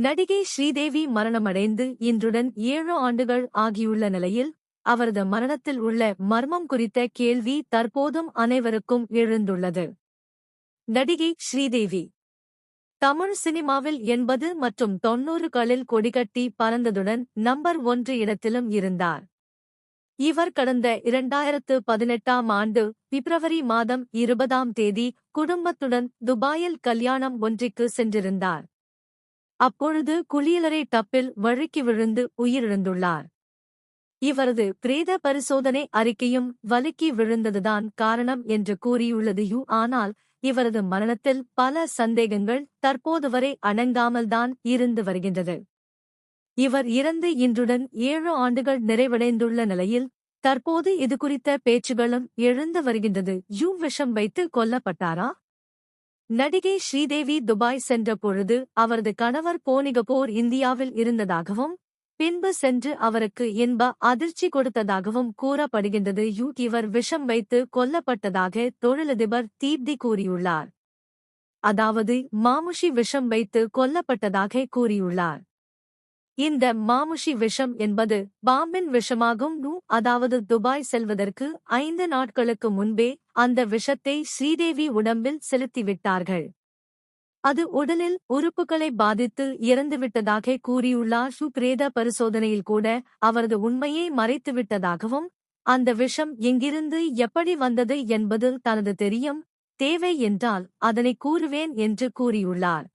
நடிகை ஸ்ரீதேவி மரணமடைந்து இன்றுடன் ஏழு ஆண்டுகள் ஆகியுள்ள நிலையில் அவரது மரணத்தில் உள்ள மர்மம் குறித்த கேள்வி தற்போதும் அனைவருக்கும் எழுந்துள்ளது. நடிகை ஸ்ரீதேவி. தமிழ் சினிமாவில் எண்பது மற்றும் தொன்னூறுகளில் கொடிகட்டி பறந்ததுடன் நம்பர் ஒன்று இடத்திலும் இருந்தார். இவர் கடந்த இரண்டாயிரத்து பதினெட்டாம் ஆண்டு பிப்ரவரி மாதம் இருபதாம் தேதி குடும்பத்துடன் துபாயில் கல்யாணம் ஒன்றிற்கு சென்றிருந்தார். அப்பொழுது குளியலறை டப்பில் வழுக்கி விழுந்து உயிரிழந்துள்ளார். இவரது பிரேத பரிசோதனை அறிக்கையும் வலுக்கி விழுந்ததுதான் காரணம் என்று கூறியுள்ளது. யு ஆனால் இவரது மரணத்தில் பல சந்தேகங்கள் தற்போது வரை அணங்காமல்தான் இருந்து வருகின்றது. இவர் இறந்து இன்றுடன் ஏழு ஆண்டுகள் நிறைவடைந்துள்ள நிலையில் தற்போது இது குறித்த பேச்சுகளும் எழுந்து வருகின்றது. யூ விஷம் வைத்து கொல்லப்பட்டாரா? நடிகை ஸ்ரீதேவி துபாய் சென்ற பொழுது அவரது கணவர் போனிகபோர் இந்தியாவில் இருந்ததாகவும் பின்பு சென்று அவருக்கு இன்ப அதிர்ச்சி கொடுத்ததாகவும் கூறப்படுகின்றது. யூ விஷம் வைத்து கொல்லப்பட்டதாக தொழிலதிபர் தீப்தி கூறியுள்ளார். அதாவது மாமுஷி விஷம் வைத்து கொல்லப்பட்டதாக கூறியுள்ளார். இந்த மாமுஷி விஷம் என்பது பாம்பின் விஷமாகும் நூ அதாவது துபாய் செல்வதற்கு ஐந்து நாட்களுக்கு முன்பே அந்த விஷத்தை ஸ்ரீதேவி உடம்பில் செலுத்திவிட்டார்கள். அது உடலில் உறுப்புகளை பாதித்து இறந்துவிட்டதாக கூறியுள்ளார் சுபிரேத பரிசோதனையில் கூட அவரது உண்மையை மறைத்துவிட்டதாகவும் அந்த விஷம் எங்கிருந்து எப்படி வந்தது என்பது தனது தெரியும் தேவை என்றால் அதனை கூறுவேன் என்று கூறியுள்ளார்.